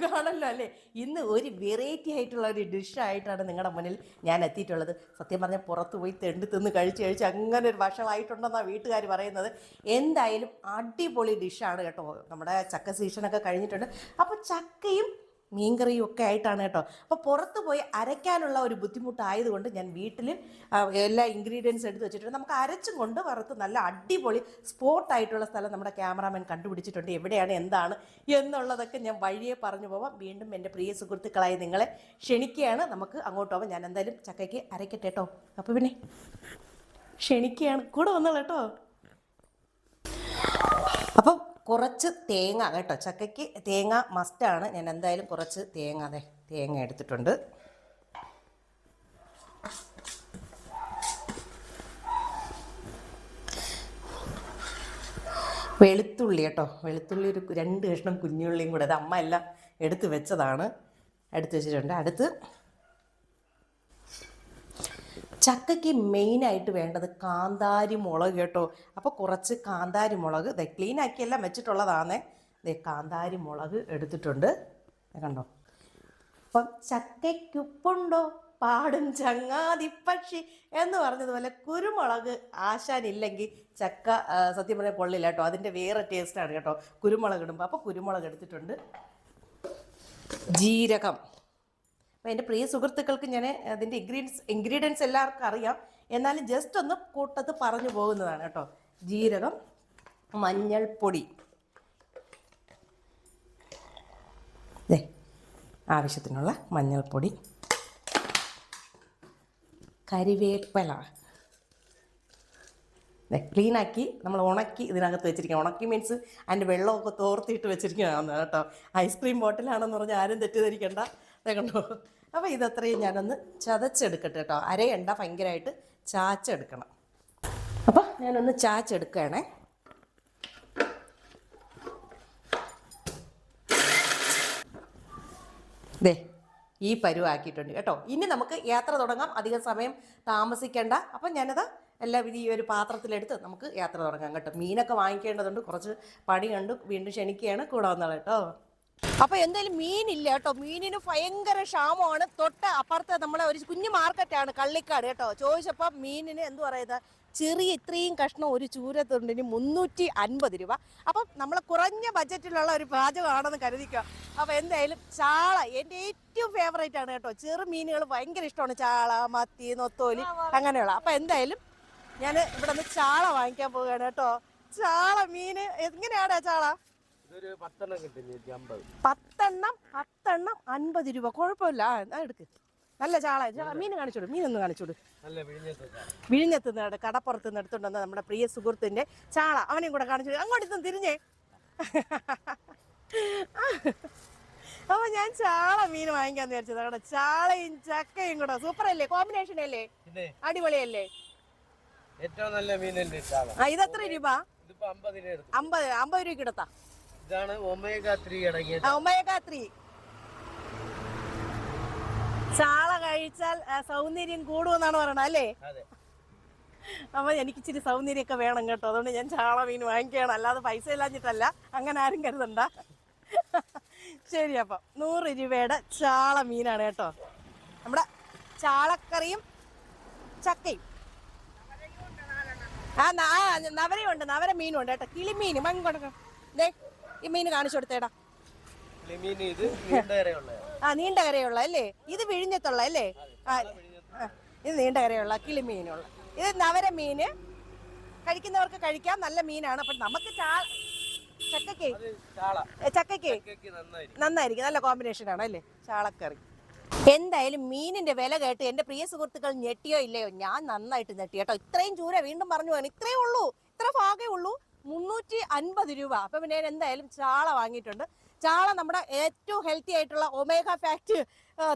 സുഖമാണല്ലോ അല്ലേ? ഇന്ന് ഒരു വെറൈറ്റി ആയിട്ടുള്ള ഒരു ഡിഷായിട്ടാണ് നിങ്ങളുടെ മുന്നിൽ ഞാൻ എത്തിയിട്ടുള്ളത്. സത്യം പറഞ്ഞാൽ പുറത്ത് പോയി തെണ്ട് തിന്ന് കഴിച്ച് കഴിച്ച് അങ്ങനെ ഒരു വഷളായിട്ടുണ്ടെന്നാണ് വീട്ടുകാർ പറയുന്നത്. എന്തായാലും അടിപൊളി ഡിഷാണ് കേട്ടോ. നമ്മുടെ ചക്ക സീസണൊക്കെ കഴിഞ്ഞിട്ടുണ്ട്. അപ്പോൾ ചക്കയും മീൻകറിയും ഒക്കെ ആയിട്ടാണ് കേട്ടോ. അപ്പോൾ പുറത്ത് പോയി അരയ്ക്കാനുള്ള ഒരു ബുദ്ധിമുട്ടായതുകൊണ്ട് ഞാൻ വീട്ടിൽ എല്ലാ ഇൻഗ്രീഡിയൻസ് എടുത്ത് വെച്ചിട്ടുണ്ട്. നമുക്ക് അരച്ചും കൊണ്ട് വറുത്ത് നല്ല അടിപൊളി സ്പോട്ട് ആയിട്ടുള്ള സ്ഥലം നമ്മുടെ ക്യാമറാമാൻ കണ്ടുപിടിച്ചിട്ടുണ്ട്. എവിടെയാണ് എന്താണ് എന്നുള്ളതൊക്കെ ഞാൻ വഴിയെ പറഞ്ഞു പോവാം. വീണ്ടും എന്റെ പ്രിയ സുഹൃത്തുക്കളായി നിങ്ങളെ ക്ഷണിക്കുകയാണ്. നമുക്ക് അങ്ങോട്ട് പോവാം. ഞാൻ എന്തായാലും ചക്കയ്ക്ക് അരയ്ക്കട്ടെ കേട്ടോ. അപ്പോൾ പിന്നെ ക്ഷണിക്കുകയാണ്. കൂടെ വന്നോളൂ കേട്ടോ. അപ്പം കുറച്ച് തേങ്ങ കേട്ടോ. ചക്കയ്ക്ക് തേങ്ങ മസ്റ്റാണ് ഞാൻ എന്തായാലും കുറച്ച് തേങ്ങ അതെ തേങ്ങ എടുത്തിട്ടുണ്ട്. വെളുത്തുള്ളി കേട്ടോ. വെളുത്തുള്ളി ഒരു രണ്ട് കഷ്ണം കുഞ്ഞുള്ളിയും കൂടെ അത് അമ്മ എല്ലാം എടുത്ത് വെച്ചതാണ്. എടുത്ത് വെച്ചിട്ടുണ്ട്. അടുത്ത് ചക്കയ്ക്ക് മെയിനായിട്ട് വേണ്ടത് കാന്താരി മുളക് കേട്ടോ. അപ്പോൾ കുറച്ച് കാന്താരി മുളക്. ദേ ക്ലീൻ ആക്കിയെല്ലാം വെച്ചിട്ടുള്ളതാണേ ദേ കാന്താരി മുളക് എടുത്തിട്ടുണ്ട്. കണ്ടോ? അപ്പം ചക്കയ്ക്കുപ്പുണ്ടോ? പാടും ചങ്ങാതി പക്ഷി എന്ന് പറഞ്ഞതുപോലെ കുരുമുളക് ആശാനില്ലെങ്കിൽ ചക്ക സത്യം പറഞ്ഞാൽ കൊള്ളില്ല കേട്ടോ. അതിന്റെ വേറെ ടേസ്റ്റാണ് കേട്ടോ. കുരുമുളക് ഇടുമ്പോൾ അപ്പോൾ കുരുമുളക് എടുത്തിട്ടുണ്ട്. ജീരകം. അപ്പോൾ എന്റെ പ്രിയ സുഹൃത്തുക്കൾക്ക് ഞാൻ അതിന്റെ ഇൻഗ്രീഡിയൻസ് ഇൻഗ്രീഡിയൻസ് എല്ലാവർക്കും അറിയാം. എന്നാലും ജസ്റ്റ് ഒന്ന് കൂട്ടത്ത് പറഞ്ഞു പോകുന്നതാണ് കേട്ടോ. ജീരകം മഞ്ഞൾപ്പൊടി. ആവശ്യത്തിനുള്ള മഞ്ഞൾപ്പൊടി. കരിവേപ്പില. ക്ലീനാക്കി നമ്മൾ ഉണക്കി ഇതിനകത്ത് വെച്ചിരിക്കണം ഉണക്കി മീൻസ് അതിന്റെ വെള്ളമൊക്കെ തോർത്തിയിട്ട് വെച്ചിരിക്കുകയാണ് കേട്ടോ. ഐസ്ക്രീം ബോട്ടിലാണെന്ന് പറഞ്ഞാൽ ആരും തെറ്റിദ്ധരിക്കണ്ട. ദേ കണ്ടോ? അപ്പോൾ ഇതത്രയും ഞാനൊന്ന് ചതച്ചെടുക്കട്ടെ കേട്ടോ. അരയണ്ട ഭയങ്കരമായിട്ട് ചാച്ചെടുക്കണം. അപ്പോൾ ഞാനൊന്ന് ചാച്ചെടുക്കുകയാണേ. ദേ ഈ പരുവാക്കിയിട്ടുണ്ട് കേട്ടോ. ഇനി നമുക്ക് യാത്ര തുടങ്ങാം. അധികം സമയം താമസിക്കേണ്ട. അപ്പം ഞാനത് എല്ലാം ഈ ഒരു പാത്രത്തിലെടുത്ത് നമുക്ക് യാത്ര തുടങ്ങാം കേട്ടോ. മീനൊക്കെ വാങ്ങിക്കേണ്ടതുണ്ട്. കുറച്ച് പണി കണ്ടു. വീണ്ടും ക്ഷണിക്കുകയാണ് കൂടെ വന്നത് കേട്ടോ. അപ്പൊ എന്തായാലും മീനില്ല കേട്ടോ. മീനിന് ഭയങ്കര ക്ഷാമമാണ്. തൊട്ട് അപ്പുറത്ത് നമ്മളെ ഒരു കുഞ്ഞു മാർക്കറ്റാണ് കള്ളിക്കാട് കേട്ടോ. ചോദിച്ചപ്പോ മീനിന് എന്ത് പറയുന്നത്? ചെറിയ ഇത്രയും കഷ്ണം ഒരു ചൂരത്തുണ്ടിന് മുന്നൂറ്റി അൻപത് രൂപ. അപ്പം നമ്മൾ കുറഞ്ഞ ബജറ്റിലുള്ള ഒരു പാചകമാണെന്ന് കരുതിക്കുക അപ്പോൾ എന്തായാലും ചാള എന്റെ ഏറ്റവും ഫേവറേറ്റ് ആണ് കേട്ടോ. ചെറു മീനുകൾ ഭയങ്കര ഇഷ്ടമാണ്. ചാള മത്തി നൊത്തോലി അങ്ങനെയുള്ള. അപ്പോൾ എന്തായാലും ഞാൻ ഇവിടെ നിന്ന് ചാള വാങ്ങിക്കാൻ പോവുകയാണ് കേട്ടോ. ചാള മീന് എങ്ങനെയാണ് ചാള? പത്തെണ്ണം പത്തെണ്ണം അൻപത് രൂപ. കുഴപ്പമില്ല. എടുക്ക്. നല്ല ചാള. മീൻ കാണിച്ചോട് മീനൊന്ന് കാണിച്ചോട് നല്ല വിഴിഞ്ഞത്തെ വിഴിഞ്ഞത്ത് നിന്ന് കടപ്പുറത്ത് നിന്ന് എടുത്തുകൊണ്ട് വന്ന നമ്മുടെ പ്രിയ സുഹൃത്തിന്റെ ചാള. അവനെയും കൂടെ കാണിച്ചു. അങ്ങോട്ട് തിരിഞ്ഞേ. അപ്പൊ ഞാൻ ചാള മീൻ വാങ്ങിക്കാന്ന് വിചാരിച്ചത് അവിടെ ചാളയും ചക്കയും കൂടെ. സൂപ്പർ അല്ലേ? കോമ്പിനേഷൻ അല്ലേ അടിപൊളിയല്ലേ? ഏറ്റവും നല്ല മീനല്ലേ ഇതെത്ര രൂപ? അമ്പത് അമ്പത് രൂപ എടുത്താ. ഇതാണ് ഒമേഗ ത്രീ അടങ്ങിയ ഒമേഗാത്രി ചാള കഴിച്ചാൽ സൗന്ദര്യം കൂടുമെന്നാണ് പറയണത് അല്ലേ? അപ്പൊ എനിക്ക് ഇച്ചിരി സൗന്ദര്യമൊക്കെ വേണം കേട്ടോ. അതുകൊണ്ട് ഞാൻ ചാള മീൻ വാങ്ങിക്കണം അല്ലാതെ പൈസ ഇല്ലാഞ്ഞിട്ടല്ല. അങ്ങനെ ആരും കരുതണ്ട. ശരി അപ്പം നൂറ് രൂപയുടെ ചാള മീനാണ് കേട്ടോ. നമ്മുടെ ചാളക്കറിയും ചക്കയും. ആ നവരയുണ്ട്. നവര മീനും ഉണ്ട് കേട്ടോ. കിളിമീൻ മീൻ കൊടുക്കണം ദേ ഈ മീൻ കാണിച്ചു കൊടുത്തേടാ. ഇത് നീണ്ട കരയുള്ള. ആ നീണ്ട കരയുള്ള അല്ലേ? ഇത് വിഴിഞ്ഞത്തുള്ള അല്ലേ? ഇത് നീണ്ട കരയുള്ള കിളിമീനുള്ള ഇത് നവര മീന്. കഴിക്കുന്നവർക്ക് കഴിക്കാം നല്ല മീനാണ്. അപ്പൊ നമുക്ക് ചക്കയ്ക്ക്? ചക്കയ്ക്ക്? നന്നായിരിക്കും. നല്ല കോമ്പിനേഷൻ ആണ് അല്ലേ? ചാളക്കറി. എന്തായാലും മീനിന്റെ വില കേട്ട് എന്റെ പ്രിയ സുഹൃത്തുക്കൾ ഞെട്ടിയോ ഇല്ലയോ? ഞാൻ നന്നായിട്ട് ഞെട്ടി കേട്ടോ. ഇത്രയും ചൂര വീണ്ടും പറഞ്ഞു പോകാൻ ഇത്രയേ ഉള്ളൂ. ഇത്ര ഭാഗേ ഉള്ളൂ. മുന്നൂറ്റി അൻപത് രൂപ. അപ്പൊ പിന്നെ എന്തായാലും ചാള വാങ്ങിയിട്ടുണ്ട്. ചാള നമ്മുടെ ഏറ്റവും ഹെൽത്തി ആയിട്ടുള്ള ഒമേഗ ഫാക്ട്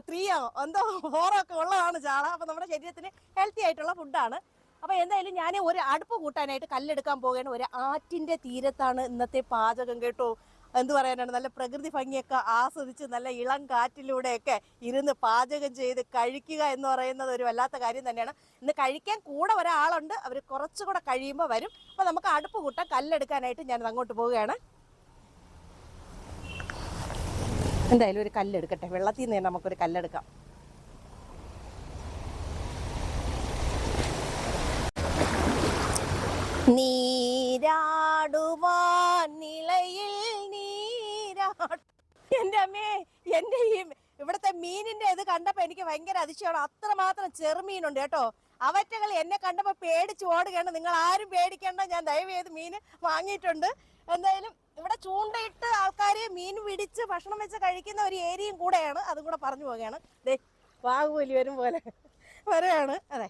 ത്രീയോ എന്തോ ഫോറോ ഒക്കെ ഉള്ളതാണ് ചാള. അപ്പൊ നമ്മുടെ ശരീരത്തിന് ഹെൽത്തി ആയിട്ടുള്ള ഫുഡാണ് അപ്പൊ എന്തായാലും ഞാൻ ഒരു അടുപ്പ് കൂട്ടാനായിട്ട് കല്ലെടുക്കാൻ പോവുകയാണ്. ഒരു ആറ്റിന്റെ തീരത്താണ് ഇന്നത്തെ പാചകം കേട്ടോ. എന്ത് പറയാനാണ്? നല്ല പ്രകൃതി ഭംഗിയൊക്കെ ആസ്വദിച്ച് നല്ല ഇളം കാറ്റിലൂടെയൊക്കെ ഇരുന്ന് പാചകം ചെയ്ത് കഴിക്കുക എന്ന് പറയുന്നത് ഒരു വല്ലാത്ത കാര്യം തന്നെയാണ്. ഇന്ന് കഴിക്കാൻ കൂടെ ഒരാളുണ്ട്. അവർ കുറച്ചുകൂടെ കഴിയുമ്പോൾ വരും. അപ്പോൾ നമുക്ക് അടുപ്പ് കൂട്ടാൻ കല്ലെടുക്കാനായിട്ട് ഞാൻ അങ്ങോട്ട് പോവുകയാണ്. എന്തായാലും ഒരു കല്ലെടുക്കട്ടെ. വെള്ളത്തിൽ നിന്ന് തന്നെ നമുക്കൊരു കല്ലെടുക്കാം. നീരാടുവാൻ നിലയിൽ നീരാട് എന്റെ അമ്മേ എന്റെ ഈ ഇവിടുത്തെ മീനിന്റെ ഇത് കണ്ടപ്പോ എനിക്ക് ഭയങ്കര അതിശയമാണ്. അത്രമാത്രം ചെറുമീനുണ്ട് കേട്ടോ. അവറ്റകൾ എന്നെ കണ്ടപ്പോ പേടിച്ച് ഓടുകയാണ്. നിങ്ങൾ ആരും പേടിക്കേണ്ട. ഞാൻ ദയവ് ചെയ്ത് മീൻ വാങ്ങിയിട്ടുണ്ട്. എന്തായാലും ഇവിടെ ചൂണ്ടയിട്ട് ആൾക്കാർ മീൻ പിടിച്ച് ഭക്ഷണം വെച്ച് കഴിക്കുന്ന ഒരു ഏരിയയും കൂടെയാണ്. അതും കൂടെ പറഞ്ഞു പോവുകയാണ്. ദേ വാഗുപോലി വരും പോലെ വരെയാണ് അതെ.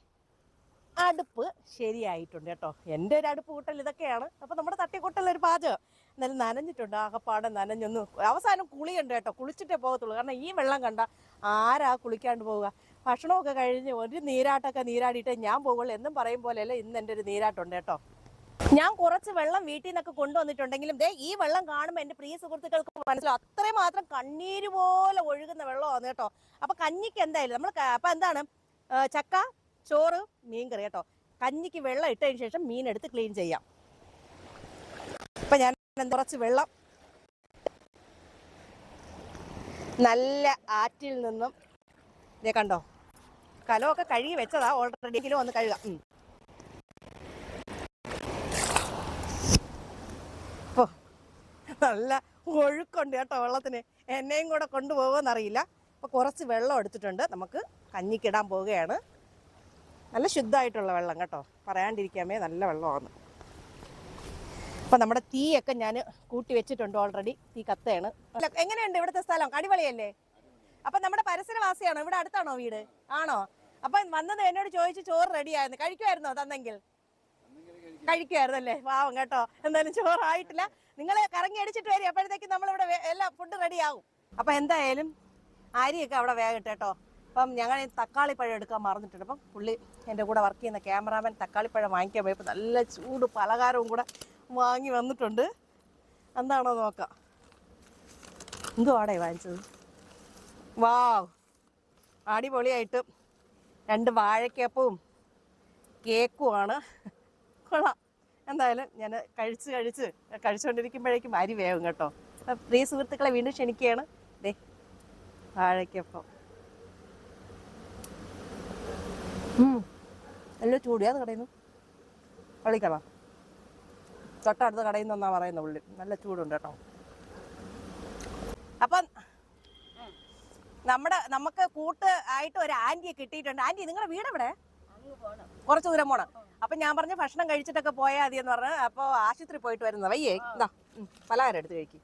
അടുപ്പ് ശരിയായിട്ടുണ്ട് കേട്ടോ. എന്റെ ഒരു അടുപ്പ് കൂട്ടൽ ഇതൊക്കെയാണ്. അപ്പോൾ നമ്മുടെ തട്ടിക്കൂട്ടൽ ഒരു പാചകം. എന്നാലും നനഞ്ഞിട്ടുണ്ട്. ആകപ്പാടെ നനഞ്ഞൊന്ന് അവസാനം കുളിയുണ്ട് കേട്ടോ. കുളിച്ചിട്ടേ പോകത്തുള്ളൂ. കാരണം ഈ വെള്ളം കണ്ട ആരാ കുളിക്കാണ്ട് പോവുക? ഭക്ഷണമൊക്കെ കഴിഞ്ഞ് ഒരു നീരാട്ടമൊക്കെ നീരാടിയിട്ട് ഞാൻ പോകുള്ളൂ എന്നും പറയും പോലെയല്ല ഇന്ന് എന്റെ ഒരു നീരാട്ടമുണ്ട് കേട്ടോ. ഞാൻ കുറച്ച് വെള്ളം വീട്ടിൽ നിന്നൊക്കെ കൊണ്ടുവന്നിട്ടുണ്ടെങ്കിലും ദേ ഈ വെള്ളം കാണുമ്പോൾ എന്റെ പ്രിയ സുഹൃത്തുക്കൾക്ക് മനസ്സിലാവും. അത്രയും മാത്രം കണ്ണീര് പോലെ ഒഴുകുന്ന വെള്ളമാണ് കേട്ടോ. അപ്പൊ കഞ്ഞിക്ക് എന്തായാലും നമ്മൾ അപ്പൊ എന്താണ്? ചക്ക ചോറ് മീൻ കറി കേട്ടോ. കഞ്ഞിക്ക് വെള്ളം ഇട്ടതിന് ശേഷം മീൻ എടുത്ത് ക്ലീൻ ചെയ്യാം. ഇപ്പൊ ഞാൻ കുറച്ച് വെള്ളം നല്ല ആറ്റിൽ നിന്നും കണ്ടോ? കലമൊക്കെ കഴുകി വെച്ചതാ. ഓൾറെഡി കിലോ ഒന്ന് കഴുകാം. ഉം. ഇപ്പൊ നല്ല ഒഴുക്കുണ്ട് കേട്ടോ വെള്ളത്തിന്. എന്നെയും കൂടെ കൊണ്ടുപോകുമെന്നറിയില്ല അപ്പോൾ കുറച്ച് വെള്ളം എടുത്തിട്ടുണ്ട്. നമുക്ക് കഞ്ഞിക്കിടാൻ പോവുകയാണ്. നല്ല ശുദ്ധമായിട്ടുള്ള വെള്ളം കേട്ടോ. പറയാണ്ടിരിക്കാമേ നല്ല വെള്ളമാണ്. അപ്പം നമ്മുടെ തീയൊക്കെ ഞാൻ കൂട്ടി വെച്ചിട്ടുണ്ട് ഓൾറെഡി തീ കത്തയാണ്. എങ്ങനെയുണ്ട് ഇവിടുത്തെ സ്ഥലം? അടിപൊളിയല്ലേ? അപ്പം നമ്മുടെ പരിസരവാസിയാണോ ഇവിടെ അടുത്താണോ വീട്? ആണോ? അപ്പം വന്നത് എന്നോട് ചോദിച്ച് ചോറ് റെഡിയായിരുന്നു കഴിക്കുമായിരുന്നോ തന്നെങ്കിൽ? കഴിക്കുമായിരുന്നു അല്ലേ പാവം കേട്ടോ. എന്തായാലും ചോറായിട്ടില്ല. നിങ്ങൾ കറങ്ങി അടിച്ചിട്ട് വരും അപ്പോഴത്തേക്ക് നമ്മളിവിടെ എല്ലാം ഫുഡ് റെഡിയാവും അപ്പം എന്തായാലും അരിയൊക്കെ അവിടെ വേഗം കേട്ടോ. അപ്പം ഞങ്ങൾ തക്കാളിപ്പഴം എടുക്കാൻ മറന്നിട്ടുണ്ട്. അപ്പം പുള്ളി എന്റെ കൂടെ വർക്ക് ചെയ്യുന്ന ക്യാമറാമാൻ തക്കാളിപ്പഴം വാങ്ങിക്കാൻ പോയപ്പോൾ നല്ല ചൂട് പലഹാരവും കൂടെ വാങ്ങി വന്നിട്ടുണ്ട്. എന്താണോ നോക്കാം. എന്തുവാടേ വാങ്ങിച്ചത്? വാവ് അടിപൊളിയായിട്ട് രണ്ട് വാഴക്കപ്പവും കേക്കുമാണ് കൊള്ളാം. എന്തായാലും ഞാൻ കഴിച്ച് കഴിച്ച് കഴിച്ചുകൊണ്ടിരിക്കുമ്പോഴേക്കും അരി വേവും കേട്ടോ. പ്രിയ സുഹൃത്തുക്കളെ വീണ്ടും ക്ഷണിക്കുകയാണ്. ദേ വാഴയ്ക്കപ്പം. ഉം. ചൂടി. അത് കടയിൽ നിന്ന്? കളിക്കണം തൊട്ടടുത്ത കടയിൽ നിന്നാ പറയുന്ന പുള്ളി നല്ല ചൂടുണ്ട് കേട്ടോ. അപ്പം നമ്മുടെ നമുക്ക് കൂട്ട് ആയിട്ട് ഒരു ആന്റിയെ കിട്ടിയിട്ടുണ്ട്. ആന്റി നിങ്ങളുടെ വീട് എവിടെ? കുറച്ച് ദൂരം പോണം. അപ്പൊ ഞാൻ പറഞ്ഞു ഭക്ഷണം കഴിച്ചിട്ടൊക്കെ പോയാൽ മതി എന്ന് പറഞ്ഞു. അപ്പോൾ ആശുപത്രി പോയിട്ട് വരുന്നത്. വയ്യേ ഇതാ. പലഹാരം എടുത്ത് കഴിക്കും.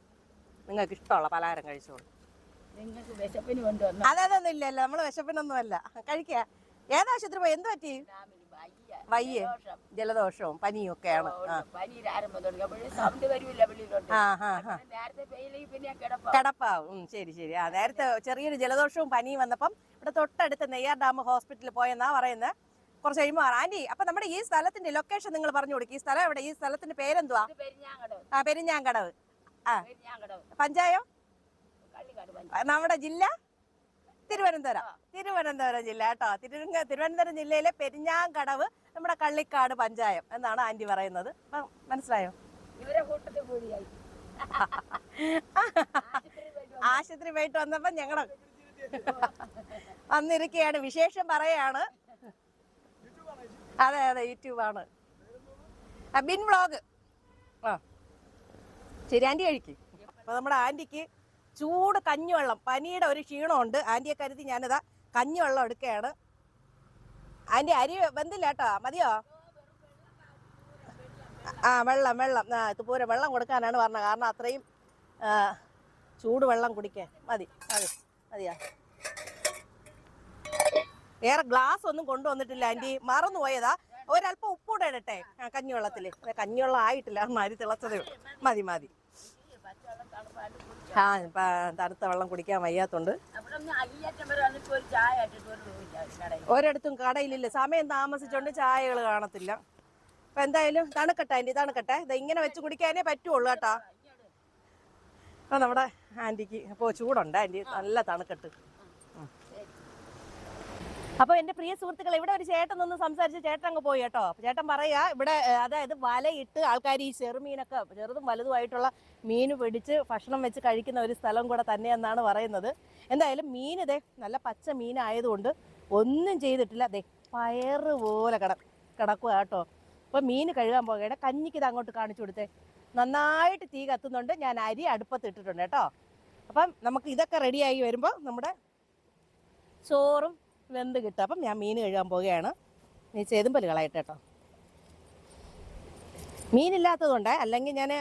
നിങ്ങൾക്ക് ഇഷ്ടമുള്ള പലഹാരം കഴിച്ചോളൂ. അതെ അതൊന്നും ഇല്ലല്ലോ നമ്മൾ വിശപ്പിനൊന്നും അല്ല കഴിക്കുക. ഏത് ആശുപത്രി പോയി? എന്ത് പറ്റി? വയ്യേ. ജലദോഷവും പനിയും ഒക്കെയാണ് കിടപ്പാവും. ശരി ശരി. ആ നേരത്തെ ചെറിയൊരു ജലദോഷവും പനിയും വന്നപ്പം ഇവിടെ തൊട്ടടുത്ത് നെയ്യാർ ഡാം ഹോസ്പിറ്റലിൽ പോയെന്നാ പറയുന്നത് കുറച്ച് കഴിയുമ്പോൾ ആന്റി അപ്പൊ നമ്മുടെ ഈ സ്ഥലത്തിന്റെ ലൊക്കേഷൻ നിങ്ങൾ പറഞ്ഞു കൊടുക്കും. ഈ സ്ഥലം എവിടെ? ഈ സ്ഥലത്തിന്റെ പേരെന്തുവാ? ആ പെരിഞ്ഞാങ്കടവ്. ആ. പഞ്ചായോ. നമ്മുടെ ജില്ല? തിരുവനന്തപുരം. തിരുവനന്തപുരം ജില്ല കേട്ടോ. തിരുവനന്ത തിരുവനന്തപുരം ജില്ലയിലെ പെരിഞ്ഞാങ്കടവ് നമ്മുടെ കള്ളിക്കാട് പഞ്ചായം എന്നാണ് ആന്റി പറയുന്നത്. അപ്പം മനസ്സിലായോ? ആശുപത്രി പോയിട്ട് വന്നപ്പോ ഞങ്ങളെ വന്നിരിക്കുകയാണ്. വിശേഷം പറയാണ്. അതെ അതെ യൂട്യൂബാണ്. ബിൻ വ്ളോഗ്. ആ. ശരി ആന്റി കഴിക്കും. അപ്പൊ നമ്മുടെ ആന്റിക്ക് ചൂട് കഞ്ഞിവെള്ളം. പനിയുടെ ഒരു ക്ഷീണമുണ്ട്. ആന്റിയെ കരുതി ഞാനിതാ കഞ്ഞിവെള്ളം എടുക്കുകയാണ്. ആന്റി അരി വെന്തില്ല കേട്ടോ? മതിയോ? ആ വെള്ളം വെള്ളം. ആ ഇതുപോലെ വെള്ളം കൊടുക്കാനാണ് പറഞ്ഞത്. കാരണം അത്രയും ചൂട് വെള്ളം കുടിക്കാൻ. മതി മതി മതിയാ? വേറെ ഗ്ലാസ് ഒന്നും കൊണ്ടുവന്നിട്ടില്ല ആന്റി മറന്നു പോയതാ ഒരല്പം ഉപ്പൂടെ ഇടട്ടെ. കഞ്ഞിവെള്ളത്തിൽ കഞ്ഞിവെള്ളം ആയിട്ടില്ല. മാതിരി തിളച്ചതേ. മതി മതി. ആ തണുത്ത വെള്ളം കുടിക്കാൻ വയ്യാത്തോണ്ട്. ഒരിടത്തും കടയിലില്ല. സമയം താമസിച്ചോണ്ട് ചായകൾ കാണത്തില്ല. അപ്പൊ എന്തായാലും തണുക്കട്ടെ ആന്റി തണുക്കട്ടെ. ഇത് ഇങ്ങനെ വെച്ച് കുടിക്കാനേ പറ്റുള്ളൂ കേട്ടോ. അപ്പൊ നമ്മുടെ ആന്റിക്ക് അപ്പോൾ ചൂടുണ്ട് ആന്റി നല്ല തണുക്കട്ട്. അപ്പൊ എന്റെ പ്രിയ സുഹൃത്തുക്കൾ ഇവിടെ ഒരു ചേട്ടൻ നിന്ന് സംസാരിച്ച് ചേട്ടൻ അങ്ങ് പോയി കേട്ടോ. ചേട്ടൻ പറയാ ഇവിടെ അതായത് വലയിട്ട് ആൾക്കാർ ഈ ചെറുമീനൊക്കെ ചെറുതും വലുതുമായിട്ടുള്ള മീൻ പിടിച്ച് ഭക്ഷണം വെച്ച് കഴിക്കുന്ന ഒരു സ്ഥലം കൂടെ തന്നെയെന്നാണ് പറയുന്നത്. എന്തായാലും മീൻ ഇതേ നല്ല പച്ച മീനായതുകൊണ്ട് ഒന്നും ചെയ്തിട്ടില്ല. അതെ പയറ് പോലെ കിട കിടക്കുക കേട്ടോ. അപ്പൊ മീൻ കഴുകാൻ പോകേണ്ട കഞ്ഞിക്ക് ഇത് അങ്ങോട്ട് കാണിച്ചു കൊടുത്തേ. നന്നായിട്ട് തീ കത്തുന്നുണ്ട്. ഞാൻ അരി അടുപ്പത്തിട്ടിട്ടുണ്ട് കേട്ടോ. അപ്പം നമുക്ക് ഇതൊക്കെ റെഡിയായി വരുമ്പോൾ നമ്മുടെ ചോറും വെന്ത് കിട്ടും. അപ്പം ഞാൻ മീൻ കഴുകാൻ പോവുകയാണ്. നീ ചേതുമ്പൽ കളയട്ടെ കേട്ടോ. മീനില്ലാത്തതുകൊണ്ട് അല്ലെങ്കിൽ ഞാൻ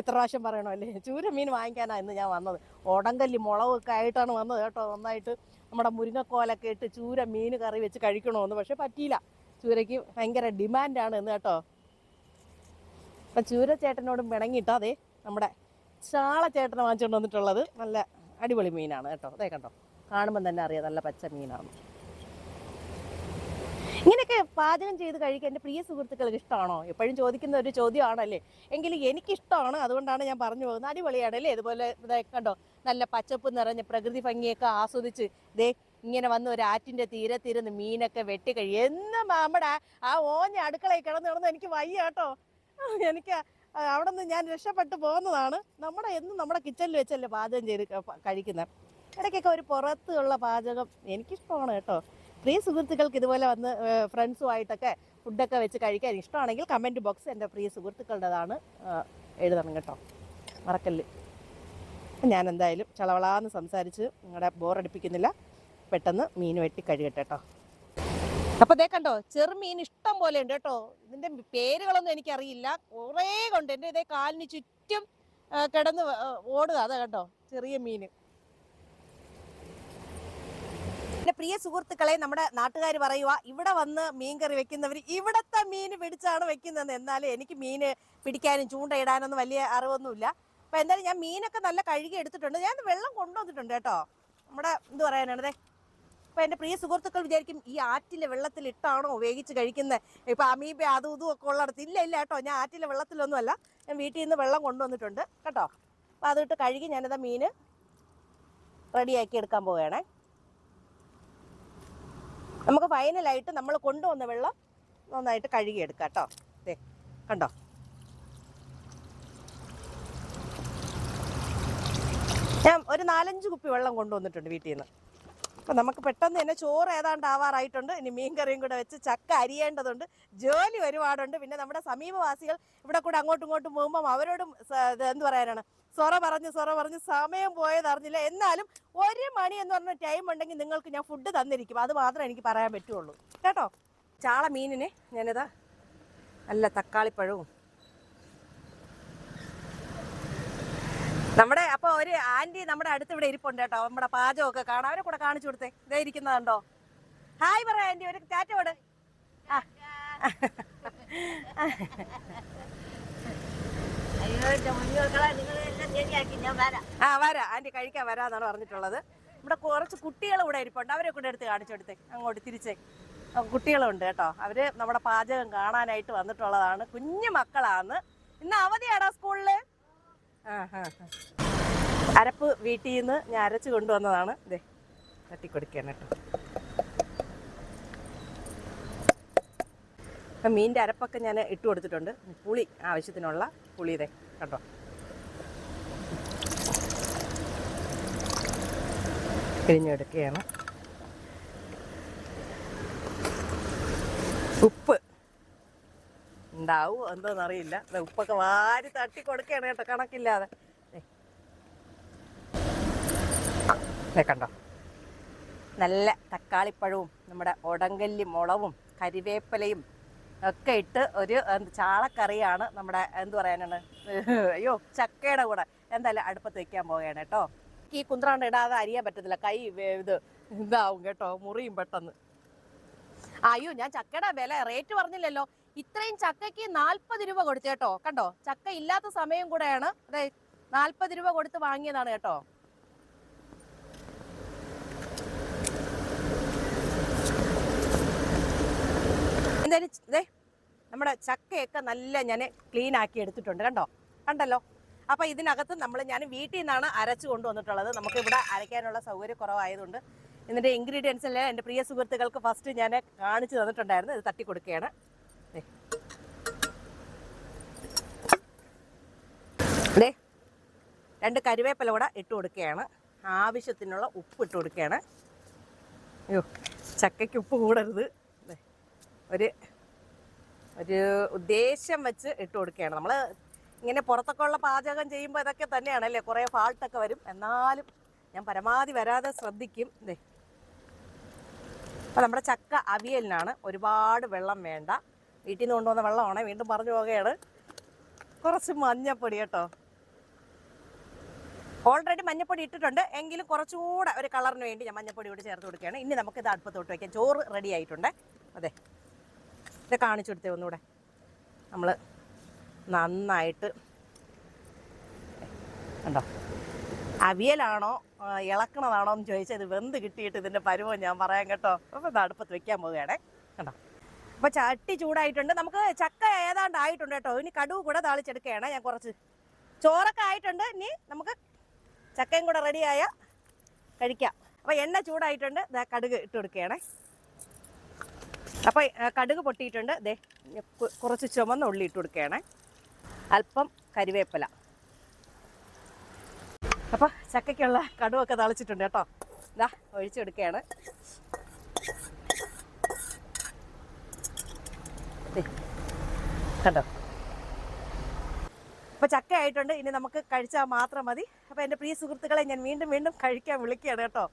എത്ര പ്രാവശ്യം പറയണോ അല്ലേ ചൂര മീൻ വാങ്ങിക്കാനാണ് ഇന്ന് ഞാൻ വന്നത്. ഓടങ്കല്ലി മുളകൊക്കെ ആയിട്ടാണ് വന്നത് കേട്ടോ. നന്നായിട്ട് നമ്മുടെ മുരിങ്ങക്കോലൊക്കെ ഇട്ട് ചൂര മീൻ കറി വെച്ച് കഴിക്കണമെന്ന് പക്ഷെ പറ്റിയില്ല. ചൂരയ്ക്ക് ഭയങ്കര ഡിമാൻഡാണ് ഇന്ന് കേട്ടോ. അപ്പം ചൂര ചേട്ടനോടും പിണങ്ങിയിട്ടോ? അതെ നമ്മുടെ ചാള ചേട്ടനെ വാങ്ങിച്ചുകൊണ്ട് വന്നിട്ടുള്ളത്. നല്ല അടിപൊളി മീനാണ് കേട്ടോ. അതേ കണ്ടോ. കാണുമ്പോൾ തന്നെ അറിയാം നല്ല പച്ച മീനാണ് ഇങ്ങനെയൊക്കെ പാചകം ചെയ്ത് കഴിക്കാൻ എന്റെ പ്രിയ സുഹൃത്തുക്കൾക്ക് ഇഷ്ടമാണോ? എപ്പോഴും ചോദിക്കുന്ന ഒരു ചോദ്യമാണല്ലേ? എങ്കിലും എനിക്കിഷ്ടമാണ്. അതുകൊണ്ടാണ് ഞാൻ പറഞ്ഞു പോകുന്നത്. അടിപൊളിയാണ് അല്ലേ ഇതുപോലെ ഇതേ കണ്ടോ? നല്ല പച്ചപ്പ് നിറഞ്ഞ പ്രകൃതി ഭംഗിയൊക്കെ ആസ്വദിച്ച് ദേ ഇങ്ങനെ വന്ന് ഒരു ആറ്റിന്റെ തീരത്തിരുന്ന് മീനൊക്കെ വെട്ടി കഴിയും എന്നും നമ്മുടെ ആ ഓഞ്ഞ അടുക്കളയിൽ കിടന്ന് കിടന്ന് എനിക്ക് വയ്യ കേട്ടോ. എനിക്ക് അവിടെ നിന്ന് ഞാൻ രക്ഷപ്പെട്ടു പോകുന്നതാണ്. നമ്മുടെ എന്നും നമ്മുടെ കിച്ചണിൽ വെച്ചല്ലേ പാചകം ചെയ്ത് കഴിക്കുന്നത് ഇടയ്ക്കൊക്കെ ഒരു പുറത്തുള്ള പാചകം എനിക്കിഷ്ടമാണ് കേട്ടോ. പ്രിയ സുഹൃത്തുക്കൾക്ക് ഇതുപോലെ വന്ന് ഫ്രണ്ട്സുമായിട്ടൊക്കെ ഫുഡൊക്കെ വെച്ച് കഴിക്കാൻ ഇഷ്ടമാണെങ്കിൽ കമന്റ് ബോക്സ് എന്റെ പ്രിയ സുഹൃത്തുക്കളുടേതാണ് എഴുതണം കേട്ടോ. മറക്കല്ല്. ഞാൻ എന്തായാലും ചളവളാന്ന് സംസാരിച്ച് നിങ്ങളുടെ ബോറടിപ്പിക്കുന്നില്ല പെട്ടെന്ന് മീൻ വെട്ടി കഴുകട്ടെ കേട്ടോ. അപ്പോൾ ദേ കണ്ടോ ചെറുമീൻ ഇഷ്ടം പോലെ ഉണ്ട് കേട്ടോ. ഇതിന്റെ പേരുകളൊന്നും എനിക്കറിയില്ല. കുറേ കൊണ്ട് എന്റെ ഇതേ കാലിന് ചുറ്റും കിടന്ന് ഓടുക. അതാ കേട്ടോ ചെറിയ മീൻ. എന്റെ പ്രിയ സുഹൃത്തുക്കളെ നമ്മുടെ നാട്ടുകാർ പറയുക ഇവിടെ വന്ന് മീൻ കറി വെക്കുന്നവർ ഇവിടത്തെ മീൻ പിടിച്ചാണ് വെക്കുന്നത് എന്നാലും എനിക്ക് മീൻ പിടിക്കാനും ചൂണ്ടയിടാനൊന്നും വലിയ അറിവൊന്നുമില്ല. അപ്പൊ എന്തായാലും ഞാൻ മീനൊക്കെ നല്ല കഴുകി എടുത്തിട്ടുണ്ട്. ഞാൻ വെള്ളം കൊണ്ടുവന്നിട്ടുണ്ട് കേട്ടോ. നമ്മുടെ എന്ത് പറയാനാണ് ദേ അപ്പൊ എന്റെ പ്രിയ സുഹൃത്തുക്കൾ വിചാരിക്കും ഈ ആറ്റിലെ വെള്ളത്തിൽ ഇട്ടാണോ വേവിച്ച് കഴിക്കുന്നത് ഇപ്പൊ അമീബ അതും ഇതും ഒക്കെ ഉള്ളിടത്ത്. ഇല്ല ഇല്ല കേട്ടോ ഞാൻ ആറ്റിലെ വെള്ളത്തിലൊന്നുമല്ല ഞാൻ വീട്ടിൽ നിന്ന് വെള്ളം കൊണ്ടുവന്നിട്ടുണ്ട് കേട്ടോ. അപ്പൊ അതിട്ട് കഴുകി ഞാനിതാ മീന് റെഡിയാക്കി എടുക്കാൻ പോവുകയാണേ. നമുക്ക് ഫൈനലായിട്ട് നമ്മൾ കൊണ്ടുവന്ന വെള്ളം നന്നായിട്ട് കഴുകിയെടുക്കാം കേട്ടോ ദേ കണ്ടോ? ഞാൻ ഒരു നാലഞ്ച് കുപ്പി വെള്ളം കൊണ്ടുവന്നിട്ടുണ്ട് വീട്ടിൽ നിന്ന് അപ്പം നമുക്ക് പെട്ടെന്ന് തന്നെ ചോറ് ഏതാണ്ട് ആവാറായിട്ടുണ്ട്. ഇനി മീൻ കറിയും കൂടെ വെച്ച് ചക്ക അരിയേണ്ടതുണ്ട്. ജോലി ഒരുപാടുണ്ട്. പിന്നെ നമ്മുടെ സമീപവാസികൾ ഇവിടെ കൂടെ അങ്ങോട്ടും ഇങ്ങോട്ടും പോകുമ്പം അവരോടും എന്ത് പറയാനാണ്? സൊറ പറഞ്ഞ് സൊറ പറഞ്ഞ് സമയം പോയതറിഞ്ഞില്ല എന്നാലും ഒരു മണി എന്ന് പറഞ്ഞ ടൈം ഉണ്ടെങ്കിൽ നിങ്ങൾക്ക് ഞാൻ ഫുഡ് തന്നിരിക്കും. അത് മാത്രമേ എനിക്ക് പറയാൻ പറ്റുള്ളൂ. കേട്ടോ? ചാള മീനിന് ഞാനിതാ നല്ല തക്കാളിപ്പഴവും നമ്മുടെ അപ്പൊ ഒരു ആന്റി നമ്മുടെ അടുത്ത് ഇവിടെ ഇരിപ്പുണ്ട് കേട്ടോ. നമ്മുടെ പാചകമൊക്കെ കാണാം. അവരെ കൂടെ കാണിച്ചു കൊടുത്തേ. ഇതേ ഇരിക്കുന്നതുണ്ടോ ഹായ് പറ ആന്റി. ഒരു ചാറ്റോട് ആ. വരാം. ആന്റി കഴിക്കാൻ വരാന്നാണ് പറഞ്ഞിട്ടുള്ളത്. ഇവിടെ കുറച്ച് കുട്ടികൾ ഇവിടെ ഇരിപ്പുണ്ട്. അവരെ കൂടെ എടുത്ത് കാണിച്ചു കൊടുത്തേ. അങ്ങോട്ട് തിരിച്ചേ. കുട്ടികളുണ്ട് കേട്ടോ. അവർ നമ്മുടെ പാചകം കാണാനായിട്ട് വന്നിട്ടുള്ളതാണ്. കുഞ്ഞു മക്കളാണ് ഇന്ന് അവധിയാടാ സ്കൂളിൽ? ആ ഹാ ആ. അരപ്പ് വീട്ടിൽ നിന്ന് ഞാൻ അരച്ച് കൊണ്ടുവന്നതാണ്. ഇതേ തട്ടിക്കൊടുക്കുകയാണ് കേട്ടോ. അപ്പം മീനിന്റെ അരപ്പൊക്കെ ഞാൻ ഇട്ട് കൊടുത്തിട്ടുണ്ട്. പുളി ആവശ്യത്തിനുള്ള പുളി ഇതേ കണ്ടോ? പിഴിഞ്ഞെടുക്കുകയാണ്. ഉപ്പ് ഉണ്ടാവും എന്തോന്നറിയില്ല. ഉപ്പൊക്കെ വാരി തട്ടി കൊടുക്കുകയാണ് കേട്ടോ കണക്കില്ലാതെ ദേ. ദേ കണ്ടോ? നല്ല തക്കാളിപ്പഴവും നമ്മുടെ ഒടങ്കല്ലി മുളവും കരിവേപ്പിലയും ഒക്കെ ഇട്ട് ഒരു ചാളക്കറിയാണ് നമ്മുടെ എന്ത് പറയാനാണ്? അയ്യോ ചക്കയുടെ കൂടെ. എന്തായാലും അടുപ്പത്ത് വെക്കാൻ പോവുകയാണ് കേട്ടോ. ഈ കുന്ത്രാണ്ട് ഇടാതെ അറിയാൻ പറ്റത്തില്ല. കൈ ഇത് ഇതാവും കേട്ടോ മുറിയും പെട്ടെന്ന്. അയ്യോ ഞാൻ ചക്കയുടെ വില റേറ്റ് പറഞ്ഞില്ലല്ലോ. ഇത്രയും ചക്കയ്ക്ക് നാൽപ്പത് രൂപ കൊടുത്തു കേട്ടോ. കണ്ടോ? ചക്ക ഇല്ലാത്ത സമയം കൂടെയാണ്. അതെ നാൽപ്പത് രൂപ കൊടുത്ത് വാങ്ങിയതാണ് കേട്ടോ. എന്തായാലും ഇതേ നമ്മുടെ ചക്കയൊക്കെ നല്ല ഞാൻ ക്ലീൻ ആക്കി എടുത്തിട്ടുണ്ട് കണ്ടോ? കണ്ടല്ലോ? അപ്പോൾ ഇതിനകത്ത് നമ്മൾ ഞാൻ വീട്ടിൽ നിന്നാണ് അരച്ച് കൊണ്ടുവന്നിട്ടുള്ളത്. നമുക്ക് ഇവിടെ അരയ്ക്കാനുള്ള സൗകര്യം കുറവായതുകൊണ്ട് ഇതിന്റെ ഇൻഗ്രീഡിയൻസ് എല്ലാം എന്റെ പ്രിയ സുഹൃത്തുക്കൾക്ക് ഫസ്റ്റ് ഞാൻ കാണിച്ചു തന്നിട്ടുണ്ടായിരുന്നു. ഇത് തട്ടി കൊടുക്കുകയാണ്. ദേ രണ്ട് കരുവേപ്പില കൂടെ ഇട്ട് കൊടുക്കുകയാണ്. ആവശ്യത്തിനുള്ള ഉപ്പ് ഇട്ട് കൊടുക്കുകയാണ്. അയ്യോ ചക്കയ്ക്ക് ഉപ്പ് കൂടരുത്. ഒരു ഒരു ഉദ്ദേശം വെച്ച് ഇട്ട് കൊടുക്കുകയാണ്. നമ്മൾ ഇങ്ങനെ പുറത്തൊക്കെ ഉള്ള പാചകം ചെയ്യുമ്പോൾ ഇതൊക്കെ തന്നെയാണല്ലേ? കുറേ ഫാൾട്ടൊക്കെ വരും. എന്നാലും ഞാൻ പരമാവധി വരാതെ ശ്രദ്ധിക്കും. ദേ. അപ്പോൾ നമ്മുടെ ചക്ക അവിയലിനാണ് ഒരുപാട് വെള്ളം വേണ്ട. വീട്ടിൽ നിന്ന് കൊണ്ടുവന്ന വെള്ളമാണ്. വീണ്ടും പറഞ്ഞു പോകുകയാണ് കുറച്ച് മഞ്ഞപ്പൊടി കേട്ടോ. ഓൾറെഡി മഞ്ഞപ്പൊടി ഇട്ടിട്ടുണ്ട്. എങ്കിലും കുറച്ചുകൂടെ ഒരു കളറിന് വേണ്ടി ഞാൻ മഞ്ഞപ്പൊടി കൂടി ചേർത്ത് കൊടുക്കുകയാണ്. ഇനി നമുക്ക് ഇത് അടുപ്പത്തോട്ട് വയ്ക്കാം ചോറ് റെഡി ആയിട്ടുണ്ട്. അതെ. ഇത് കാണിച്ചു കൊടുത്തേ ഒന്നുകൂടെ. നമ്മൾ നന്നായിട്ട് ഉണ്ടോ അവിയലാണോ ഇളക്കണതാണോ എന്ന് ചോദിച്ചാൽ ഇത് വെന്ത് കിട്ടിയിട്ട് ഇതിന്റെ പരുവം ഞാൻ പറയാം കേട്ടോ. അപ്പോൾ ഇത് അടുപ്പത്ത് വെക്കാൻ പോവുകയാണേ. കണ്ടോ? അപ്പോൾ ചട്ടി ചൂടായിട്ടുണ്ട്. നമുക്ക് ചക്ക ഏതാണ്ട് ആയിട്ടുണ്ട് കേട്ടോ. ഇനി കടുവ് കൂടെ താളിച്ചെടുക്കുകയാണ് ഞാൻ കുറച്ച്. ചോറൊക്കെ ആയിട്ടുണ്ട്. ഇനി നമുക്ക് ചക്കയും കൂടെ റെഡിയായ കഴിക്കാം. അപ്പോൾ എണ്ണ ചൂടായിട്ടുണ്ട്. കടുക് ഇട്ട് കൊടുക്കുകയാണേ. അപ്പോൾ കടുക് പൊട്ടിയിട്ടുണ്ട്. ദേ കുറച്ച് ചുമന്ന ഉള്ളി ഇട്ട് കൊടുക്കുകയാണ്. അല്പം കരിവേപ്പില. അപ്പോൾ ചക്കയ്ക്കുള്ള കടുവൊക്കെ തളിച്ചിട്ടുണ്ട് കേട്ടോ. ഇതാ ഒഴിച്ചെടുക്കുകയാണ് കണ്ടോ? അപ്പോൾ ചക്ക ആയിട്ടുണ്ട്. ഇനി നമുക്ക് കഴിച്ചാൽ മാത്രം മതി. അപ്പോൾ എന്റെ പ്രിയ സുഹൃത്തുക്കളെ ഞാൻ വീണ്ടും വീണ്ടും കഴിക്കാൻ വിളിക്കുകയാണ് കേട്ടോ.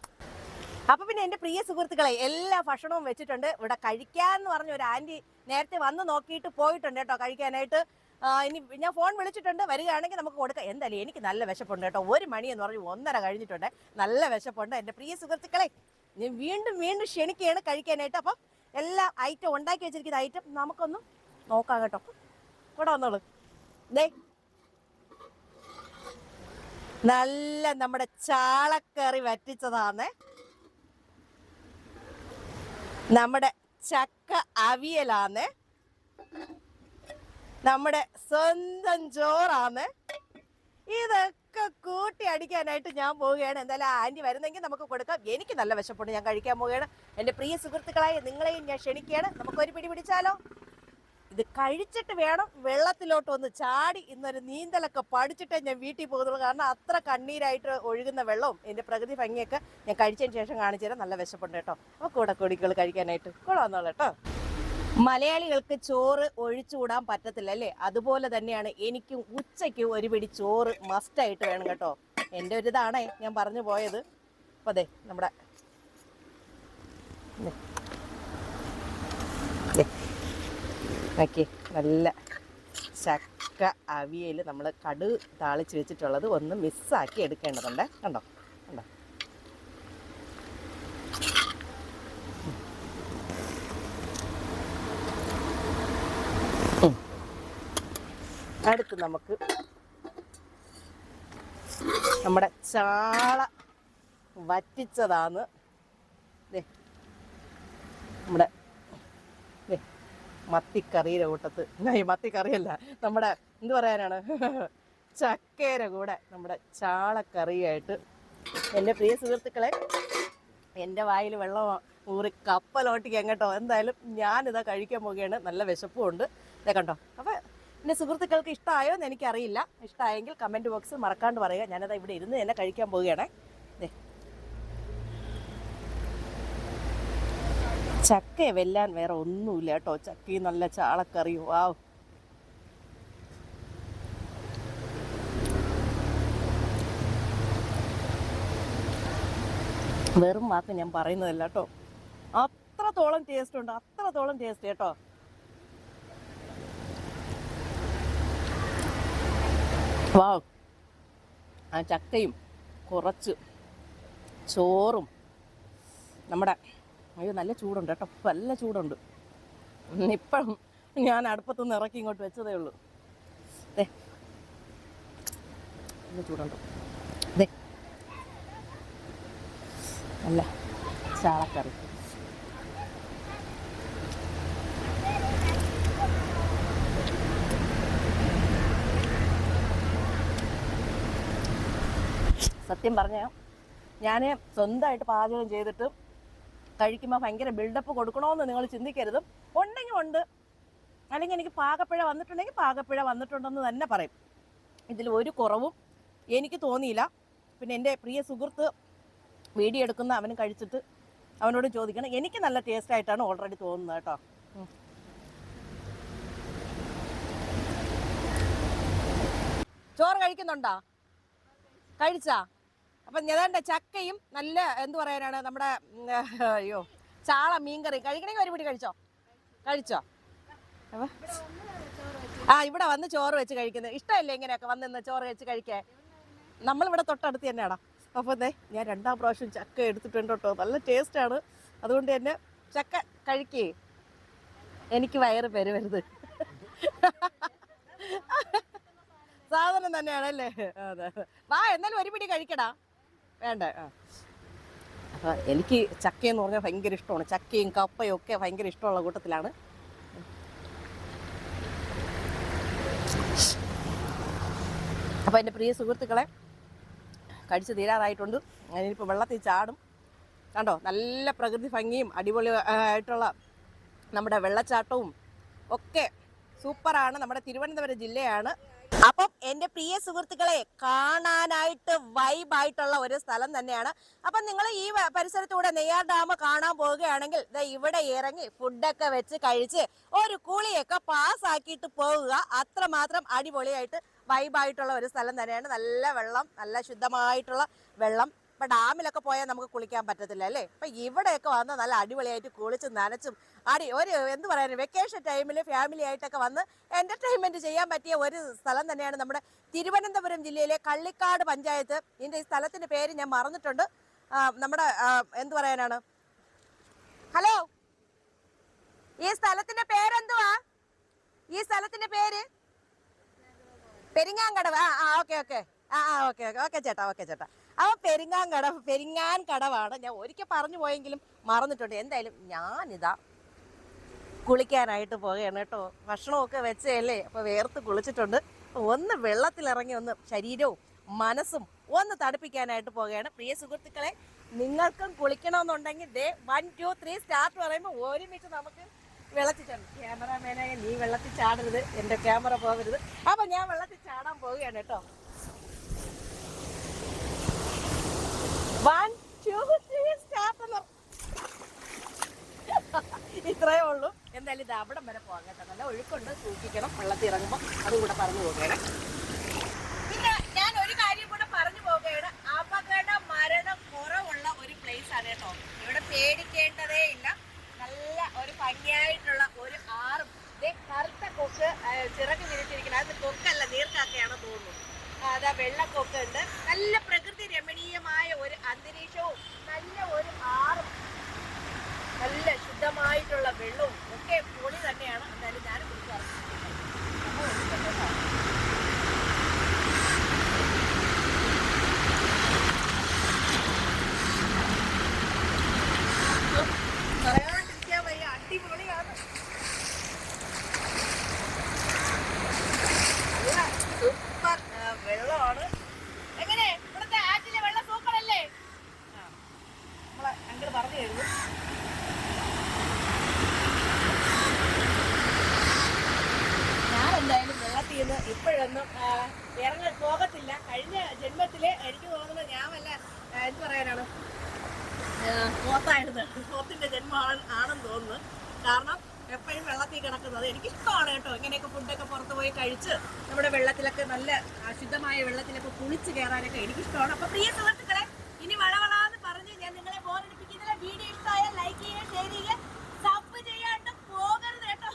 അപ്പൊ പിന്നെ എന്റെ പ്രിയ സുഹൃത്തുക്കളെ എല്ലാ ഭക്ഷണവും വെച്ചിട്ടുണ്ട്. ഇവിടെ കഴിക്കാന്ന് പറഞ്ഞ ഒരു ആന്റി നേരത്തെ വന്ന് നോക്കിയിട്ട് പോയിട്ടുണ്ട് കേട്ടോ കഴിക്കാനായിട്ട്. ഇനി ഞാൻ ഫോൺ വിളിച്ചിട്ടുണ്ട്. വരികയാണെങ്കിൽ നമുക്ക് കൊടുക്കാം. എന്തായാലും എനിക്ക് നല്ല വിശപ്പുണ്ട് കേട്ടോ. ഒരു മണി എന്ന് പറഞ്ഞു ഒന്നര കഴിഞ്ഞിട്ടുണ്ട്. നല്ല വിശപ്പുണ്ട്. എന്റെ പ്രിയ സുഹൃത്തുക്കളെ ഞാൻ വീണ്ടും വീണ്ടും ക്ഷണിക്കുകയാണ് കഴിക്കാനായിട്ട്. അപ്പം എല്ലാ ഐറ്റം ഉണ്ടാക്കി വെച്ചിരിക്കുന്ന ഐറ്റം നമുക്കൊന്ന് നോക്കാം കേട്ടോ. ഇവിടെ വന്നോളൂ. ദേ. നല്ല നമ്മുടെ ചാളക്കറി വറ്റിച്ചതാന്നേ. നമ്മുടെ ചക്ക അവിയലാന്ന്. നമ്മുടെ സ്വന്തം ചോറാന്ന്. ഇതൊക്കെ കൂട്ടി അടിക്കാനായിട്ട് ഞാൻ പോവുകയാണ്. എന്തായാലും ആന്റി വരുന്നെങ്കിൽ നമുക്ക് കൊടുക്കാം. എനിക്ക് നല്ല വിശപ്പുണ്ട്. ഞാൻ കഴിക്കാൻ പോവുകയാണ്. എന്റെ പ്രിയ സുഹൃത്തുക്കളായ നിങ്ങളെയും ഞാൻ ക്ഷണിക്കുകയാണ്. നമുക്കൊരു പിടി പിടിച്ചാലോ? ഇത് കഴിച്ചിട്ട് വേണം വെള്ളത്തിലോട്ട് ഒന്ന് ചാടി ഇന്നൊരു നീന്തലൊക്കെ പഠിച്ചിട്ടേ ഞാൻ വീട്ടിൽ പോകുന്നുള്ളൂ. കാരണം അത്ര കണ്ണീരായിട്ട് ഒഴുകുന്ന വെള്ളവും എന്റെ പ്രകൃതി ഭംഗിയൊക്കെ ഞാൻ കഴിച്ചതിന് ശേഷം കാണിച്ചു തരാം നല്ല വിശപ്പുണ്ട് കേട്ടോ. അപ്പോൾ കൂടെ കൊടികൾ കഴിക്കാനായിട്ട് കൂടെ കേട്ടോ. മലയാളികൾക്ക് ചോറ് ഒഴിച്ചുകൂടാൻ പറ്റത്തില്ല അല്ലേ? അതുപോലെ തന്നെയാണ് എനിക്കും ഉച്ചയ്ക്ക് ഒരു പിടി ചോറ് മസ്റ്റായിട്ട് വേണം കേട്ടോ. എന്റെ ഒരു ഞാൻ പറഞ്ഞു പോയത്. അപ്പോൾ അതെ നമ്മുടെ ദേ. ദേ. നോക്കി. നല്ല ചക്ക അവിയൽ നമ്മൾ കടു താളിച്ച് വെച്ചിട്ടുള്ളത് ഒന്ന് മിസ്സാക്കി എടുക്കേണ്ടതുണ്ട്. കണ്ടോ? കണ്ടോ. അടുത്ത് നമുക്ക് നമ്മുടെ ചാള വറ്റിച്ചതാണ് നമ്മുടെ മത്തിക്കറിയുടെ കൂട്ടത്ത്. ഈ മത്തിക്കറിയല്ല. നമ്മുടെ എന്ത് പറയാനാണ്? ചക്കയുടെ കൂടെ നമ്മുടെ ചാളക്കറിയായിട്ട് എന്റെ പ്രിയ സുഹൃത്തുക്കളെ എന്റെ വായിൽ വെള്ളം ഊറി കപ്പലോട്ടിക്കാൻ കേട്ടോ എന്തായാലും ഞാനിതാ കഴിക്കാൻ പോവുകയാണ്. നല്ല വിശപ്പും ഉണ്ട്. ഇതേ കണ്ടോ? അപ്പോൾ എന്റെ സുഹൃത്തുക്കൾക്ക് ഇഷ്ടമായോ എന്ന് എനിക്കറിയില്ല. ഇഷ്ടമായെങ്കിൽ കമന്റ് ബോക്സിൽ മറക്കാണ്ട് പറയുക. ഞാനതാ ഇവിടെ ഇരുന്ന് തന്നെ കഴിക്കാൻ പോവുകയാണേ. ചക്ക വെല്ലാൻ വേറെ ഒന്നുമില്ല കേട്ടോ. ചക്കയും നല്ല ചാളക്കറി. വാവ്. വെറും വാക്ക് ഞാൻ പറയുന്നതല്ല കേട്ടോ. അത്രത്തോളം ടേസ്റ്റ് ഉണ്ട്. അത്രത്തോളം ടേസ്റ്റ് കേട്ടോ. വാവ്. ആ ചക്കയും കുറച്ച് ചോറും നമ്മുടെ അയ്യോ നല്ല ചൂടുണ്ട് കേട്ടോ. നല്ല ചൂടുണ്ട്. ഇപ്പം ഞാൻ അടുപ്പത്തുനിന്ന് ഇറക്കി ഇങ്ങോട്ട് വെച്ചതേ ഉള്ളൂ. ദേ. നല്ല ചൂടുണ്ട്. ദേ. അല്ല ചാളക്കറി. സത്യം പറഞ്ഞ ഞാൻ സ്വന്തമായിട്ട് പാചകം ചെയ്തിട്ട് കഴിക്കുമ്പോൾ ഭയങ്കര ബിൽഡപ്പ് കൊടുക്കണമെന്ന് നിങ്ങൾ ചിന്തിക്കരുത്. ഉണ്ടെങ്കിൽ ഉണ്ട്. അല്ലെങ്കിൽ എനിക്ക് പാകപ്പിഴ വന്നിട്ടുണ്ടെങ്കിൽ പാകപ്പിഴ വന്നിട്ടുണ്ടെന്ന് തന്നെ പറയും. ഇതിൽ ഒരു കുറവും എനിക്ക് തോന്നിയില്ല. പിന്നെ എന്റെ പ്രിയ സുഹൃത്ത് വീഡിയോ എടുക്കുന്ന അവന് കഴിച്ചിട്ട് അവനോട് ചോദിക്കണം. എനിക്ക് നല്ല ടേസ്റ്റ് ആയിട്ടാണ് ഓൾറെഡി തോന്നുന്നത് കേട്ടോ. ചോറ് കഴിക്കുന്നുണ്ടോ? കഴിച്ചാ? അപ്പം ഏതാണ്ട് ചക്കയും നല്ല എന്ത് പറയാനാണ് നമ്മുടെ അയ്യോ ചാള മീൻകറി കഴിക്കണമെങ്കിൽ ഒരു പിടി കഴിച്ചോ? കഴിച്ചോ? ആ ഇവിടെ വന്ന് ചോറ് വെച്ച് കഴിക്കുന്നത്. ഇഷ്ടമല്ലേ ഇങ്ങനെയൊക്കെ വന്ന് നിന്ന് ചോറ് വെച്ച് കഴിക്കാൻ? നമ്മളിവിടെ തൊട്ടടുത്ത് തന്നെയാടാ. അപ്പോൾ അതെ ഞാൻ രണ്ടാം പ്രാവശ്യം ചക്ക എടുത്തിട്ടുണ്ട് കേട്ടോ. നല്ല ആണ്. അതുകൊണ്ട് തന്നെ ചക്ക കഴിക്കേ. എനിക്ക് വയറ് പെരുവരുത്. സാധനം തന്നെയാണല്ലേ? അതെ വാ എന്നാലും ഒരു പിടി കഴിക്കടാ. വേണ്ട അപ്പോൾ എനിക്ക് ചക്കയെന്ന് പറഞ്ഞാൽ ഭയങ്കര ഇഷ്ടമാണ്. ചക്കയും കപ്പയും ഒക്കെ ഭയങ്കര ഇഷ്ടമുള്ള കൂട്ടത്തിലാണ്. അപ്പോൾ എന്റെ പ്രിയ സുഹൃത്തുക്കളെ കഴിച്ചു തീരാറായിട്ടുണ്ട്. ഞാനിപ്പോൾ വെള്ളത്തിൽ ചാടും. കണ്ടോ? നല്ല പ്രകൃതി ഭംഗിയും അടിപൊളി ആയിട്ടുള്ള നമ്മുടെ വെള്ളച്ചാട്ടവും ഒക്കെ സൂപ്പറാണ്. നമ്മുടെ തിരുവനന്തപുരം ജില്ലയാണ്. അപ്പം എന്റെ പ്രിയ സുഹൃത്തുക്കളെ കാണാനായിട്ട് വൈബായിട്ടുള്ള ഒരു സ്ഥലം തന്നെയാണ്. അപ്പം നിങ്ങൾ ഈ പരിസരത്തൂടെ നെയ്യാർ ഡാം കാണാൻ പോവുകയാണെങ്കിൽ ഇവിടെ ഇറങ്ങി ഫുഡൊക്കെ വെച്ച് കഴിച്ച് ഒരു കുളിയൊക്കെ പാസ്സാക്കിയിട്ട് പോവുക. അത്രമാത്രം അടിപൊളിയായിട്ട് വൈബായിട്ടുള്ള ഒരു സ്ഥലം തന്നെയാണ്. നല്ല വെള്ളം നല്ല ശുദ്ധമായിട്ടുള്ള വെള്ളം. ഇപ്പൊ ഡാമിലൊക്കെ പോയാൽ നമുക്ക് കുളിക്കാൻ പറ്റത്തില്ല അല്ലേ? അപ്പൊ ഇവിടെയൊക്കെ വന്ന് നല്ല അടിപൊളിയായിട്ട് കുളിച്ചും നനച്ചും അടി ഒരു എന്ത് പറയാനും വെക്കേഷൻ ടൈമിൽ ഫാമിലി ആയിട്ടൊക്കെ വന്ന് എന്റർടൈൻമെന്റ് ചെയ്യാൻ പറ്റിയ ഒരു സ്ഥലം തന്നെയാണ് നമ്മുടെ തിരുവനന്തപുരം ജില്ലയിലെ കള്ളിക്കാട് പഞ്ചായത്ത്. ഇതിന്റെ ഈ സ്ഥലത്തിന്റെ പേര് ഞാൻ മറന്നിട്ടുണ്ട്. നമ്മുടെ എന്ത് പറയാനാണ്? ഹലോ? ഈ സ്ഥലത്തിന്റെ പേരെന്തുവാ? ഈ സ്ഥലത്തിന്റെ പേര്? പെരിങ്ങാങ്കടവ്. ആ ഓക്കെ ഓക്കെ. ആ ആ ഓക്കെ ഓക്കെ. ഓക്കെ ചേട്ടാ ഓക്കെ ചേട്ടാ. അവ കട പെരിങ്ങാൻ കടവാണ്. ഞാൻ ഒരിക്കൽ പറഞ്ഞു പോയെങ്കിലും മറന്നിട്ടുണ്ട്. എന്തായാലും ഞാനിതാ കുളിക്കാനായിട്ട് പോകുകയാണ് കേട്ടോ. ഭക്ഷണമൊക്കെ വെച്ചതല്ലേ? അപ്പോൾ വേർത്ത് കുളിച്ചിട്ടുണ്ട്. ഒന്ന് വെള്ളത്തിലിറങ്ങി ഒന്ന് ശരീരവും മനസ്സും ഒന്ന് തണുപ്പിക്കാനായിട്ട് പോവുകയാണ്. പ്രിയ സുഹൃത്തുക്കളെ നിങ്ങൾക്കും കുളിക്കണമെന്നുണ്ടെങ്കിൽ ദേ വൺ ടു ത്രീ സ്റ്റാർട്ട് പറയുമ്പോൾ ഒരുമിച്ച് നമുക്ക് വെള്ളത്തിൽ ചാടും ക്യാമറാമാനായ നീ വെള്ളത്തിൽ ചാടരുത്. എന്റെ ക്യാമറ പോകരുത്. അപ്പൊ ഞാൻ വെള്ളത്തിൽ ചാടാൻ പോവുകയാണ് കേട്ടോ. വൺ ടു ത്രീ സ്റ്റാർട്ട് ഇത്രയേ ഉള്ളൂ. എന്തായാലും ഇത് അവിടം വരെ പോകാം നല്ല ഒഴുക്കുണ്ട്. സൂക്ഷിക്കണം. വെള്ളത്തിൽ ഇറങ്ങുമ്പോൾ അതും കൂടെ പറഞ്ഞു പോവുകയാണ്. പിന്നെ ഞാൻ ഒരു കാര്യം കൂടെ പറഞ്ഞു പോവുകയാണ്. അപകട മരണം കുറവുള്ള ഒരു പ്ലേസ് ആണ് കേട്ടോ. ഇവിടെ പേടിക്കേണ്ടതേ ഇല്ല. നല്ല ഒരു ഭംഗിയായിട്ടുള്ള ഒരു ആറും. കറുത്ത കൊക്ക് ചിറക് വിരിച്ചിരിക്കുന്നത്. അത് കൊക്കല്ല നീർക്കാക്കയാണ് തോന്നുന്നു. അതാ വെള്ളക്കൊക്കെ ഉണ്ട് നല്ല അന്തരീക്ഷവും നല്ല ഒരു ആറും നല്ല ശുദ്ധമായിട്ടുള്ള വെള്ളവും ഒക്കെ പൊളി തന്നെയാണ് എന്തായാലും ഞാൻ കുടിക്കാറുണ്ട് പറയാണ്ടിരിക്കാൻ വയ്യ അടിപൊളിയാണ് നല്ല സൂപ്പർ ആ, വെള്ളമാണ് എങ്ങനെ ഇവിടുത്തെ ആറ്റിലെ വെള്ളം സൂപ്പർ അല്ലേ ആ നമ്മളെ അങ്കിൾ പറഞ്ഞു കഴിഞ്ഞു ഞാൻ എന്തായാലും വെള്ളത്തിൽ നിന്ന് ഇപ്പോഴൊന്നും ആ, ഇറങ്ങി പോകത്തില്ല. കഴിഞ്ഞ ജന്മത്തിൽ എനിക്ക് തോന്നുന്നത് ഞാൻ വല്ല എന്ത് പറയാനാണ്? പോത്തായിരുന്നു. പോത്തിന്റെ ജന്മമാണ് ആണെന്ന് തോന്നുന്നു. കാരണം എപ്പോഴും വെള്ളത്തിൽ കിടക്കുന്നത് എനിക്ക് ഇഷ്ടമാണ് കേട്ടോ. ഇങ്ങനെയൊക്കെ ഫുഡൊക്കെ പുറത്ത് പോയി കഴിച്ച് നമ്മുടെ വെള്ളത്തിലൊക്കെ നല്ല അശുദ്ധമായ വെള്ളത്തിലൊക്കെ കുളിച്ച് കയറാനൊക്കെ എനിക്കിഷ്ടമാണ്. അപ്പൊ പ്രിയ സുഹൃത്തുക്കളെ ഇനി വളവളാന്ന് പറഞ്ഞ് ഞാൻ നിങ്ങളെ ബോറടിപ്പിക്കുന്നില്ല വീഡിയോ ഇഷ്ടമായാൽ ലൈക്ക് ചെയ്യുക ഷെയർ ചെയ്യുക സബ് ചെയ്യാണ്ട് പോകരുത് കേട്ടോ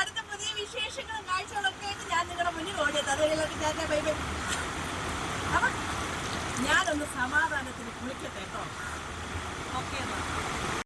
അടുത്ത പുതിയ വിശേഷങ്ങളും കാഴ്ചകളൊക്കെ ആയിട്ട് ഞാൻ നിങ്ങളുടെ മുന്നിൽ ഓടിയത് അതുവരെയൊക്കെ ഞാൻ ബൈ ബൈ അപ്പൊ ഞാനൊന്ന് സമാധാനത്തിന് കുളിക്കട്ടെ കേട്ടോ. ഓക്കെ